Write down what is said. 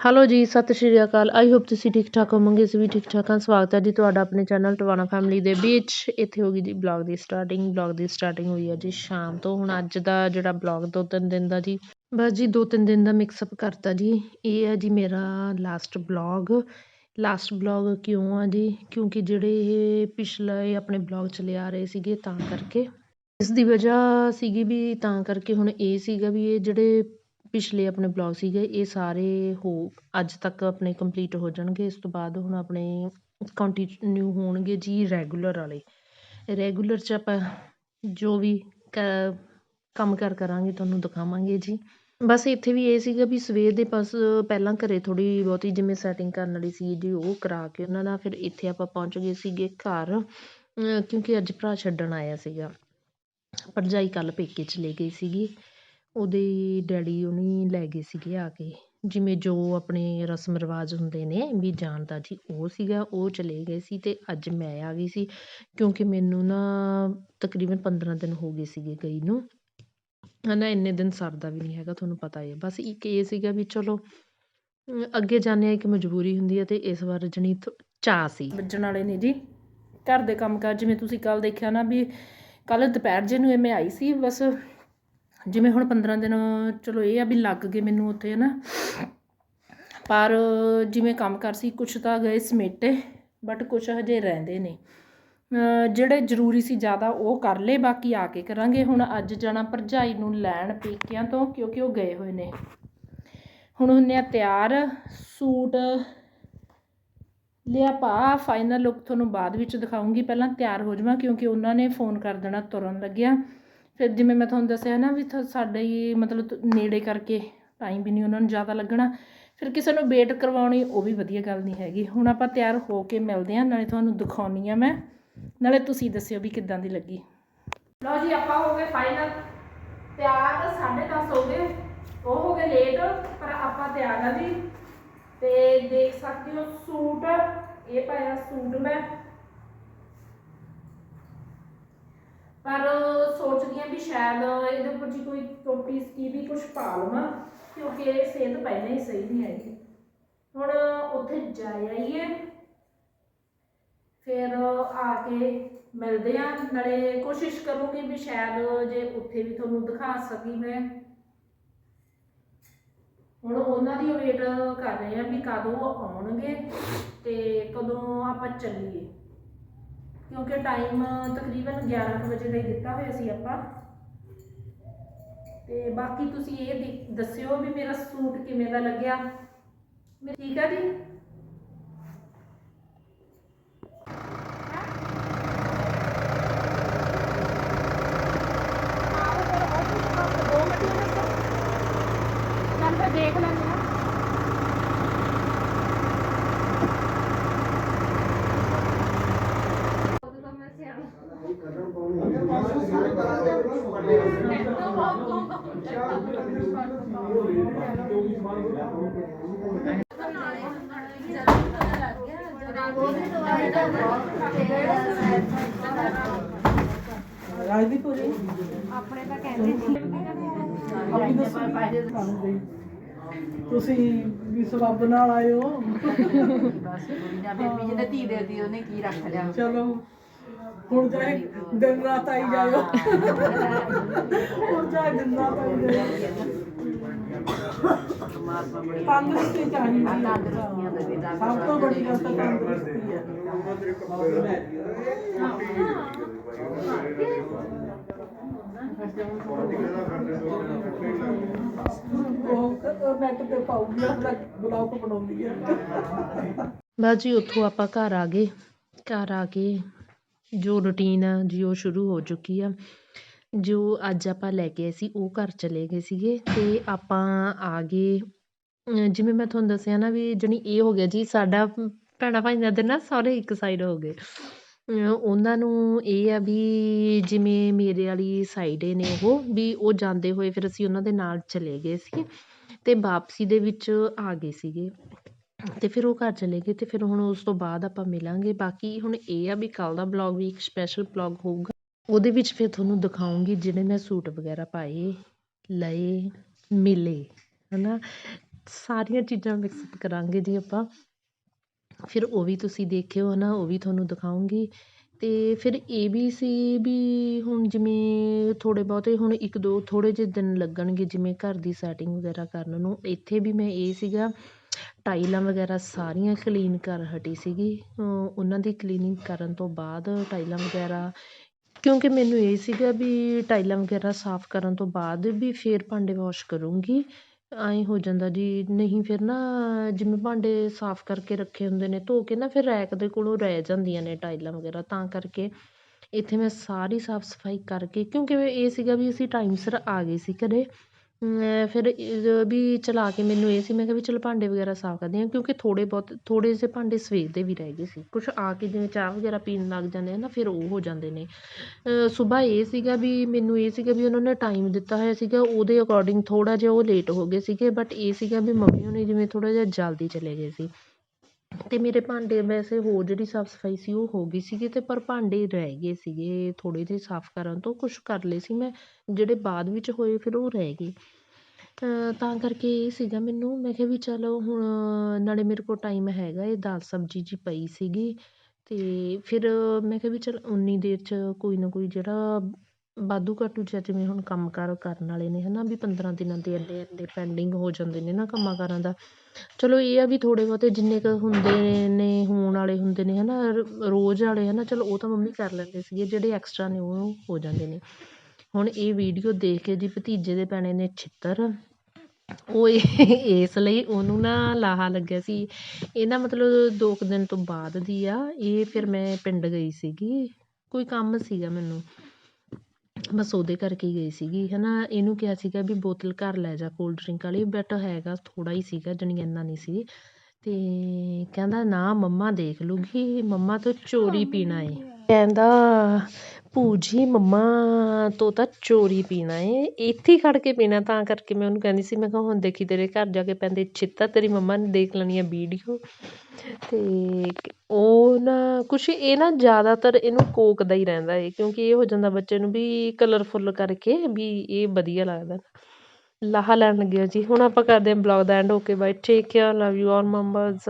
Hello ਜੀ, ਸਤਿ ਸ਼੍ਰੀ ਅਕਾਲ। I hope ਤੁਸੀਂ ਠੀਕ ਠਾਕ ਹੋਵੋਗੇ, ਅਸੀਂ ਵੀ ਠੀਕ ਠਾਕ ਹਾਂ। ਸਵਾਗਤ ਹੈ ਜੀ ਤੁਹਾਡਾ ਆਪਣੇ ਚੈਨਲ ਟਵਾਣਾ ਫੈਮਿਲੀ ਦੇ ਵਿੱਚ। ਇੱਥੇ ਹੋ ਗਈ ਜੀ ਬਲੌਗ ਦੀ ਸਟਾਰਟਿੰਗ ਬਲੌਗ ਦੀ ਸਟਾਰਟਿੰਗ ਹੋਈ ਹੈ ਜੀ ਸ਼ਾਮ ਤੋਂ। ਹੁਣ ਅੱਜ ਦਾ ਜਿਹੜਾ ਬਲੌਗ ਦੋ ਤਿੰਨ ਦਿਨ ਦਾ ਜੀ, ਬਸ ਜੀ ਦੋ ਤਿੰਨ ਦਿਨ ਦਾ ਮਿਕਸਅਪ ਕਰਤਾ ਜੀ। ਇਹ ਹੈ ਜੀ ਮੇਰਾ ਲਾਸਟ ਬਲੌਗ ਲਾਸਟ ਬਲੌਗ ਕਿਉਂ ਆ ਜੀ? ਕਿਉਂਕਿ ਜਿਹੜੇ ਇਹ ਪਿਛਲੇ ਆਪਣੇ ਬਲੌਗ ਚਲੇ ਆ ਰਹੇ ਸੀਗੇ ਤਾਂ ਕਰਕੇ। ਇਸ ਦੀ ਵਜ੍ਹਾ ਸੀਗੀ ਵੀ ਤਾਂ ਕਰਕੇ ਹੁਣ ਇਹ ਸੀਗਾ ਵੀ ਇਹ ਜਿਹੜੇ ਪਿਛਲੇ ਆਪਣੇ ਬਲੌਗ ਸੀਗੇ, ਇਹ ਸਾਰੇ ਹੋ, ਅੱਜ ਤੱਕ ਆਪਣੇ ਕੰਪਲੀਟ ਹੋ ਜਾਣਗੇ। ਇਸ ਤੋਂ ਬਾਅਦ ਹੁਣ ਆਪਣੇ ਕੰਟੀਨਿਊ ਹੋਣਗੇ ਜੀ ਰੈਗੂਲਰ ਵਾਲੇ। ਰੈਗੂਲਰ 'ਚ ਆਪਾਂ ਜੋ ਵੀ ਕ, ਕੰਮ ਕਾਰ ਕਰਾਂਗੇ, ਤੁਹਾਨੂੰ ਦਿਖਾਵਾਂਗੇ ਜੀ। ਬਸ ਇੱਥੇ ਵੀ ਇਹ ਸੀਗਾ ਵੀ ਸਵੇਰ ਦੇ ਬਸ ਪਹਿਲਾਂ ਘਰੇ ਥੋੜ੍ਹੀ ਬਹੁਤੀ ਜਿਵੇਂ ਸੈਟਿੰਗ ਕਰਨ ਵਾਲੀ ਸੀ ਜੀ, ਉਹ ਕਰਾ ਕੇ ਉਹਨਾਂ ਦਾ। ਫਿਰ ਇੱਥੇ ਆਪਾਂ ਪਹੁੰਚ ਗਏ ਸੀਗੇ ਘਰ ਕਿਉਂਕਿ ਅੱਜ ਭਰਾ ਛੱਡਣ ਆਇਆ ਸੀਗਾ। ਭਰਜਾਈ ਕੱਲ੍ਹ ਪੇਕੇ ਚਲੇ ਗਈ ਸੀਗੀ। ਉਹਦੇ ਡੈਡੀ ਉਹਨੇ ਲੈ ਗਏ ਸੀਗੇ ਆ ਕੇ। ਜਿਵੇਂ ਜੋ ਆਪਣੇ ਰਸਮ ਰਿਵਾਜ ਹੁੰਦੇ ਨੇ ਵੀ ਜਾਣ ਦਾ ਜੀ, ਉਹ ਸੀਗਾ, ਉਹ ਚਲੇ ਗਏ ਸੀ ਅਤੇ ਅੱਜ ਮੈਂ ਆ ਗਈ ਸੀ। ਕਿਉਂਕਿ ਮੈਨੂੰ ਨਾ ਤਕਰੀਬਨ ਪੰਦਰਾਂ ਦਿਨ ਹੋ ਗਏ ਸੀਗੇ ਗਈ ਨੂੰ। ਹੈ ਨਾ ਇੰਨੇ ਦਿਨ ਸਰਦਾ ਵੀ ਨਹੀਂ ਹੈਗਾ, ਤੁਹਾਨੂੰ ਪਤਾ ਹੀ ਹੈ ਬਸ ਇੱਕ ਇਹ ਸੀਗਾ ਵੀ ਚਲੋ ਅੱਗੇ ਜਾਂਦੇ ਹਾਂ ਇੱਕ ਮਜਬੂਰੀ ਹੁੰਦੀ ਹੈ ਅਤੇ ਇਸ ਵਾਰ ਜਣੀ ਚਾਅ ਸੀ। ਵੱਜਣ ਵਾਲੇ ਨੇ ਜੀ। ਘਰ ਦੇ ਕੰਮਕਾਜ ਜਿਵੇਂ ਤੁਸੀਂ ਕੱਲ ਦੇਖਿਆ ਨਾ ਵੀ ਕੱਲ ਦੁਪਹਿਰ ਜੇ ਨੂੰ ਮੈਂ ਆਈ ਸੀ, ਬਸ ਜਿਵੇਂ ਹੁਣ 15 ਦਿਨ, ਚਲੋ ਇਹ ਆ ਵੀ ਲੱਗ ਗਏ ਮੈਨੂੰ ਉੱਥੇ ਹੈ ਨਾ ਪਰ ਜਿਵੇਂ ਕੰਮ ਕਰ ਸੀ, ਕੁਛ ਤਾਂ ਗਏ ਸਮੇਟੇ ਬਟ ਕੁਛ ਹਜੇ ਰਹਿੰਦੇ ਨੇ ਜਿਹੜੇ ਜ਼ਰੂਰੀ ਸੀ ਜ਼ਿਆਦਾ ਉਹ ਕਰ ਲਏ, ਬਾਕੀ ਆ ਕੇ ਕਰਾਂਗੇ। ਹੁਣ ਅੱਜ ਜਾਣਾ ਭਰਜਾਈ ਨੂੰ ਲੈਣ ਪੇਕਿਆਂ ਤੋਂ, ਕਿਉਂਕਿ ਉਹ ਗਏ ਹੋਏ ਨੇ। ਹੁਣ ਹੁੰਨੇ ਆ ਤਿਆਰ ਸੂਟ ਲਿਆ ਪਾ ਫਾਈਨਲ ਲੁੱਕ ਤੁਹਾਨੂੰ ਬਾਅਦ ਵਿੱਚ ਦਿਖਾਉਂਗੀ। ਪਹਿਲਾਂ ਤਿਆਰ ਹੋ ਜਾਵਾਂ, ਕਿਉਂਕਿ ਉਹਨਾਂ ਨੇ ਫੋਨ ਕਰ ਦੇਣਾ, ਤੁਰਨ ਲੱਗਿਆ। ਫਿਰ ਜਿਵੇਂ ਮੈਂ ਤੁਹਾਨੂੰ ਦੱਸਿਆ ਨਾ ਵੀ ਸਾਡੇ ਮਤਲਬ ਨੇੜੇ ਕਰਕੇ ਟਾਈਮ ਵੀ ਨਹੀਂ ਉਹਨਾਂ ਨੂੰ ਜ਼ਿਆਦਾ ਲੱਗਣਾ। ਫਿਰ ਕਿਸੇ ਨੂੰ ਵੇਟ ਕਰਵਾਉਣੀ ਉਹ ਵੀ ਵਧੀਆ ਗੱਲ ਨਹੀਂ ਹੈਗੀ। ਹੁਣ ਆਪਾਂ ਤਿਆਰ ਹੋ ਕੇ ਮਿਲਦੇ ਹਾਂ, ਨਾਲੇ ਤੁਹਾਨੂੰ ਦਿਖਾਉਣੀ ਆ ਮੈਂ। ਨਾਲੇ ਤੁਸੀਂ ਦੱਸਿਓ ਵੀ ਕਿੱਦਾਂ ਦੀ ਲੱਗੀ। ਲਓ ਜੀ, ਆਪਾਂ ਹੋ ਗਏ ਫਾਈਨਲ ਤਿਆਰ 10:30 ਹੋ ਗਏ। ਉਹ ਹੋ ਗਏ ਲੇਟ ਪਰ ਆਪਾਂ ਤਿਆਰ ਆ ਜੀ। ਤੇ ਦੇਖ ਸਕਦੇ ਹੋ ਸੂਟ। ਇਹ ਪਾਇਆ ਸੂਟ ਮੈਂ। ਪਰ ਸੋਚਦੀ ਆ ਵੀ ਸ਼ਾਇਦ ਇਹਦੇ ਉੱਪਰ ਜੀ ਕੋਈ ਟੋਪੀ ਸਕੀ ਵੀ ਕੁਝ ਪਾ ਲਵਾਂ, ਕਿਉਂਕਿ ਸਿਹਤ ਪਹਿਲਾਂ ਹੀ ਸਹੀ ਨਹੀਂ ਹੈਗੀ। ਹੁਣ ਉੱਥੇ ਜਾ ਆਈਏ, ਫਿਰ ਆ ਕੇ ਮਿਲਦੇ ਆ ਨਾਲੇ ਕੋਸ਼ਿਸ਼ ਕਰੂੰਗੀ ਵੀ ਸ਼ਾਇਦ ਜੇ ਉੱਥੇ ਵੀ ਤੁਹਾਨੂੰ ਦਿਖਾ ਸਕੀ ਮੈਂ। ਹੁਣ ਉਹਨਾਂ ਦੀ ਵੇਟ ਕਰ ਰਹੇ ਆ ਵੀ ਕਦੋਂ ਆਉਣਗੇ ਤੇ ਕਦੋਂ ਆਪਾਂ ਚੱਲੀਏ। ਕਿਉਂਕਿ ਟਾਈਮ ਤਕਰੀਬਨ 11 ਕੁ ਵਜੇ ਦਾ ਹੀ ਦਿੱਤਾ ਹੋਇਆ ਸੀ ਆਪਾਂ। ਤੇ ਬਾਕੀ ਤੁਸੀਂ ਇਹ ਦੱਸਿਓ ਵੀ ਮੇਰਾ ਸੂਟ ਕਿਵੇਂ ਦਾ ਲੱਗਿਆ। ਠੀਕ ਆ ਜੀ? ਰਾਜਦੀਪੁਰੀ ਆਪਣੇ ਤਾਂ ਕਹਿੰਦੇ ਸੀ ਤੁਸੀਂ ਵੀ ਸਬੱਬ ਨਾਲ ਆਏ ਹੋ। ਬਸ ਜਾਂ ਬੇਬੀ ਜੀ ਨੇ ਧੀ ਦੇ ਦਿੱਤੀ ਉਹਨੇ ਕੀ ਰੱਖ ਲਿਆ। ਚਲੋ ਹੁਣ ਚਾਹੇ ਦਿਨ ਰਾਤ ਆਈ ਜਾਇਓ। ਹੁਣ ਚਾਹੇ ਦਿਨ ਰਾਤ ਆਈ ਜਾਇਓ। ਤੰਦਰੁਸਤੀ ਚਾਹੀਦੀ ਹੈ ਤੰਦਰੁਸਤੀਆਂ ਦੇਵੇ ਦਾਤਾ ਸਭ ਤੋਂ ਵੱਡੀ ਗੱਲ ਤਾਂ ਤੰਦਰੁਸਤੀ ਹੈ ਉਹ ਨੈਟ ਤੇ ਪਾਉਗੀ ਆਪਣਾ ਬਲੌਗ ਬਣਾਉਂਦੀ ਹੈ ਬਸ ਜੀ, ਉੱਥੋਂ ਆਪਾਂ ਘਰ ਆ ਗਏ। ਘਰ ਆ ਕੇ ਜੋ ਰੁਟੀਨ ਆ ਜੀ, ਉਹ ਸ਼ੁਰੂ ਹੋ ਚੁੱਕੀ ਆ। ਜੋ ਅੱਜ ਆਪਾਂ ਲੈ ਕੇ ਆਏ ਸੀ, ਉਹ ਘਰ ਚਲੇ ਗਏ ਸੀਗੇ ਅਤੇ ਆਪਾਂ ਆ ਗਏ ਜਿਵੇਂ ਮੈਂ ਤੁਹਾਨੂੰ ਦੱਸਿਆ ਨਾ ਵੀ ਜਾਣੀ ਇਹ ਹੋ ਗਿਆ ਜੀ, ਸਾਡਾ ਭੈਣਾਂ ਭਾਈਆਂ ਦੇ ਨਾ ਸਾਰੇ ਇੱਕ ਸਾਈਡ ਹੋ ਗਏ। ਉਹਨਾਂ ਨੂੰ ਇਹ ਆ ਵੀ ਜਿਵੇਂ ਮੇਰੇ ਵਾਲੀ ਸਾਈਡ ਨੇ ਉਹ, ਵੀ ਉਹ ਜਾਂਦੇ ਹੋਏ ਫਿਰ ਅਸੀਂ ਉਹਨਾਂ ਦੇ ਨਾਲ ਚਲੇ ਗਏ ਸੀ ਅਤੇ ਵਾਪਸੀ ਦੇ ਵਿੱਚ ਆ ਗਏ ਸੀਗੇ। ਅਤੇ ਫਿਰ ਉਹ ਘਰ ਚਲੇ ਗਏ ਅਤੇ ਫਿਰ ਹੁਣ ਉਸ ਤੋਂ ਬਾਅਦ ਆਪਾਂ ਮਿਲਾਂਗੇ। ਬਾਕੀ ਹੁਣ ਇਹ ਆ ਵੀ ਕੱਲ੍ਹ ਦਾ ਬਲੋਗ ਵੀ ਇੱਕ ਸਪੈਸ਼ਲ ਬਲੋਗ ਹੋਊਗਾ। ਉਹਦੇ ਵਿੱਚ ਫਿਰ ਤੁਹਾਨੂੰ ਦਿਖਾਉਂਗੀ ਜਿਹੜੇ ਮੈਂ ਸੂਟ ਵਗੈਰਾ ਪਾਏ, ਲਏ, ਮਿਲੇ ਹੈ ਨਾ ਸਾਰੀਆਂ ਚੀਜ਼ਾਂ ਮਿਕਸ ਕਰਾਂਗੇ ਜੀ ਆਪਾਂ। ਫਿਰ ਉਹ ਵੀ ਤੁਸੀਂ ਦੇਖਿਓ ਹੈ ਨਾ ਉਹ ਵੀ ਤੁਹਾਨੂੰ ਦਿਖਾਉਂਗੀ। ਅਤੇ ਫਿਰ ਇਹ ਵੀ ਸੀ ਵੀ ਹੁਣ ਜਿਵੇਂ ਥੋੜ੍ਹੇ ਬਹੁਤੇ ਹੁਣ ਇੱਕ ਦੋ ਥੋੜ੍ਹੇ ਜਿਹੇ ਦਿਨ ਲੱਗਣਗੇ ਜਿਵੇਂ ਘਰ ਦੀ ਸੈਟਿੰਗ ਵਗੈਰਾ ਕਰਨ ਨੂੰ। ਇੱਥੇ ਵੀ ਮੈਂ ਇਹ ਸੀਗਾ, ਟਾਈਲਾਂ ਵਗੈਰਾ ਸਾਰੀਆਂ ਕਲੀਨ ਕਰ ਹਟੀ ਸੀਗੀ। ਉਹਨਾਂ ਦੀ ਕਲੀਨਿੰਗ ਕਰਨ ਤੋਂ ਬਾਅਦ ਟਾਈਲਾਂ ਵਗੈਰਾ ਕਿਉਂਕਿ ਮੈਨੂੰ ਇਹ ਸੀਗਾ ਵੀ ਟਾਈਲਾਂ ਵਗੈਰਾ ਸਾਫ਼ ਕਰਨ ਤੋਂ ਬਾਅਦ ਵੀ ਫਿਰ ਭਾਂਡੇ ਵੋਸ਼ ਕਰੂੰਗੀ। ਐਂ ਹੋ ਜਾਂਦਾ ਜੀ, ਨਹੀਂ ਫਿਰ ਨਾ ਜਿਵੇਂ ਭਾਂਡੇ ਸਾਫ਼ ਕਰਕੇ ਰੱਖੇ ਹੁੰਦੇ ਨੇ, ਧੋ ਕੇ ਨਾ ਫਿਰ ਰੈਕ ਦੇ ਕੋਲੋਂ ਰਹਿ ਜਾਂਦੀਆਂ ਨੇ ਟਾਈਲਾਂ ਵਗੈਰਾ, ਤਾਂ ਕਰਕੇ ਇੱਥੇ ਮੈਂ ਸਾਰੀ ਸਾਫ਼ ਸਫ਼ਾਈ ਕਰਕੇ, ਕਿਉਂਕਿ ਇਹ ਸੀਗਾ ਵੀ ਅਸੀਂ ਟਾਈਮ ਸਿਰ ਆ ਗਏ ਸੀ ਘਰ। ਫਿਰ ਵੀ ਚਲਾ ਕੇ ਮੈਨੂੰ ਇਹ ਸੀ, ਮੈਂ ਕਿਹਾ ਵੀ ਚਲੋ ਭਾਂਡੇ ਵਗੈਰਾ ਸਾਫ਼ ਕਰਦੇ ਹਾਂ, ਕਿਉਂਕਿ ਥੋੜ੍ਹੇ ਬਹੁਤ, ਥੋੜ੍ਹੇ ਜਿਹੇ ਭਾਂਡੇ ਸਵੇਰ ਦੇ ਵੀ ਰਹਿ ਗਏ ਸੀ। ਕੁਛ ਆ ਕੇ ਜਿਵੇਂ ਚਾਹ ਵਗੈਰਾ ਪੀਣ ਲੱਗ ਜਾਂਦੇ ਆ ਨਾ, ਫਿਰ ਉਹ ਹੋ ਜਾਂਦੇ ਨੇ। ਸੁਬਾਹ ਇਹ ਸੀਗਾ ਵੀ ਮੈਨੂੰ ਇਹ ਸੀਗਾ ਵੀ ਉਹਨਾਂ ਨੇ ਟਾਈਮ ਦਿੱਤਾ ਹੋਇਆ ਸੀਗਾ, ਉਹਦੇ ਅਕੋਰਡਿੰਗ ਥੋੜ੍ਹਾ ਜਿਹਾ ਉਹ ਲੇਟ ਹੋ ਗਏ ਸੀਗੇ ਬਟ ਇਹ ਸੀਗਾ ਵੀ ਮੰਮੀ ਹੋਣੀ ਜਿਵੇਂ ਥੋੜ੍ਹਾ ਜਿਹਾ ਜਲਦੀ ਚਲੇ ਗਏ ਸੀ। ਅਤੇ ਮੇਰੇ ਭਾਂਡੇ ਵੈਸੇ ਹੋਰ ਜਿਹੜੀ ਸਾਫ਼ ਸਫ਼ਾਈ ਸੀ ਉਹ ਹੋ ਗਈ ਸੀਗੀ ਅਤੇ ਪਰ ਭਾਂਡੇ ਰਹਿ ਗਏ ਸੀਗੇ, ਥੋੜ੍ਹੇ ਜਿਹੇ ਸਾਫ਼ ਕਰਨ ਤੋਂ ਕੁਛ ਕਰ ਲਏ ਸੀ ਮੈਂ, ਜਿਹੜੇ ਬਾਅਦ ਵਿੱਚ ਹੋਏ ਫਿਰ ਉਹ ਰਹਿ ਗਏ। ਤਾਂ ਕਰਕੇ ਇਹ ਸੀਗਾ ਮੈਨੂੰ, ਮੈਂ ਕਿਹਾ ਵੀ ਚਲੋ ਹੁਣ ਨਾਲੇ ਮੇਰੇ ਕੋਲ ਟਾਈਮ ਹੈਗਾ, ਇਹ ਦਾਲ ਸਬਜ਼ੀ ਜਿਹੀ ਪਈ ਸੀਗੀ ਅਤੇ ਫਿਰ ਮੈਂ ਕਿਹਾ ਵੀ ਚੱਲ ਉਨੀ ਦੇਰ 'ਚ ਕੋਈ ਨਾ ਕੋਈ ਜਿਹੜਾ ਵਾਧੂ ਘਾਟੂ ਜਿਹਾ ਜਿਵੇਂ ਹੁਣ ਕੰਮ ਕਾਰ ਕਰਨ ਵਾਲੇ ਨੇ ਹੈ ਨਾ ਵੀ ਪੰਦਰਾਂ ਦਿਨਾਂ ਦੇ ਐਡੇ ਐਡੇ ਪੈਂਡਿੰਗ ਹੋ ਜਾਂਦੇ ਨੇ ਨਾ ਕੰਮਾਂ ਕਾਰਾਂ ਦਾ। ਚਲੋ ਇਹ ਆ ਵੀ ਥੋੜ੍ਹੇ ਬਹੁਤੇ ਜਿੰਨੇ ਕੁ ਹੁੰਦੇ ਨੇ, ਹੋਣ ਵਾਲੇ ਹੁੰਦੇ ਨੇ ਹੈ ਨਾ ਰੋਜ਼ ਵਾਲੇ ਹੈ ਨਾ ਚਲੋ ਉਹ ਤਾਂ ਮੰਮੀ ਕਰ ਲੈਂਦੇ ਸੀਗੇ, ਜਿਹੜੇ ਐਕਸਟਰਾ ਨੇ ਉਹ ਹੋ ਜਾਂਦੇ ਨੇ। ਹੁਣ ਇਹ ਵੀਡੀਓ ਦੇਖ ਕੇ ਜੀ ਭਤੀਜੇ ਦੇ ਪੈਣੇ ਨੇ ਛਿੱਤਰ। ਉਹ ਇਸ ਲਈ ਉਹਨੂੰ ਨਾ ਲਾਹਾ ਲੱਗਿਆ ਸੀ। ਇਹ ਨਾ ਮਤਲਬ ਦੋ ਕੁ ਦਿਨ ਤੋਂ ਬਾਅਦ ਦੀ ਆ। ਇਹ ਫਿਰ ਮੈਂ ਪਿੰਡ ਗਈ ਸੀਗੀ। ਕੋਈ ਕੰਮ ਸੀਗਾ ਮੈਨੂੰ। ਬਸ ਉਹਦੇ ਕਰਕੇ ਹੀ ਗਈ ਸੀਗੀ ਹੈ ਨਾ ਇਹਨੂੰ ਕਿਹਾ ਸੀਗਾ ਵੀ ਬੋਤਲ ਘਰ ਲੈ ਜਾ ਕੋਲਡ ਡਰਿੰਕ ਵਾਲੀ ਬਟ ਹੈਗਾ ਥੋੜ੍ਹਾ ਹੀ ਸੀਗਾ ਜਾਣੀ ਇੰਨਾ ਨਹੀਂ ਸੀ ਅਤੇ ਕਹਿੰਦਾ ਨਾ ਮੰਮਾ ਦੇਖ ਲੂਗੀ ਮੰਮਾ ਤੋਂ ਚੋਰੀ ਪੀਣਾ ਏ। ਕਹਿੰਦਾ ਭੂ ਜੀ ਮੰਮਾ, ਤੋਂ ਤਾਂ ਚੋਰੀ ਪੀਣਾ ਏ। ਇੱਥੇ ਹੀ ਖੜ੍ਹ ਕੇ ਪੀਣਾ, ਤਾਂ ਕਰਕੇ ਮੈਂ ਉਹਨੂੰ ਕਹਿੰਦੀ ਸੀ, ਮੈਂ ਕਿਹਾ, ਹੁਣ ਦੇਖੀ ਤੇਰੇ ਘਰ ਜਾ ਕੇ ਪੈਂਦੇ ਛਿੱਤਰ ਤੇਰੀ ਮੰਮਾ ਨੇ ਦੇਖ ਲੈਣੀ ਆ ਵੀਡੀਓ। ਅਤੇ ਉਹ ਨਾ, ਕੁਛ ਇਹ ਨਾ ਜ਼ਿਆਦਾਤਰ ਇਹਨੂੰ ਕੋਕ ਦਾ ਹੀ ਰਹਿੰਦਾ ਏ, ਕਿਉਂਕਿ ਇਹ ਹੋ ਜਾਂਦਾ ਬੱਚੇ ਨੂੰ ਵੀ ਕਲਰਫੁੱਲ ਕਰਕੇ ਵੀ ਇਹ ਵਧੀਆ ਲੱਗਦਾ। ਲਾਹਾ ਲੈਣ ਲੱਗਿਆ ਜੀ। ਹੁਣ ਆਪਾਂ ਕਰਦੇ ਹਾਂ blog the end okay bye take care love you all members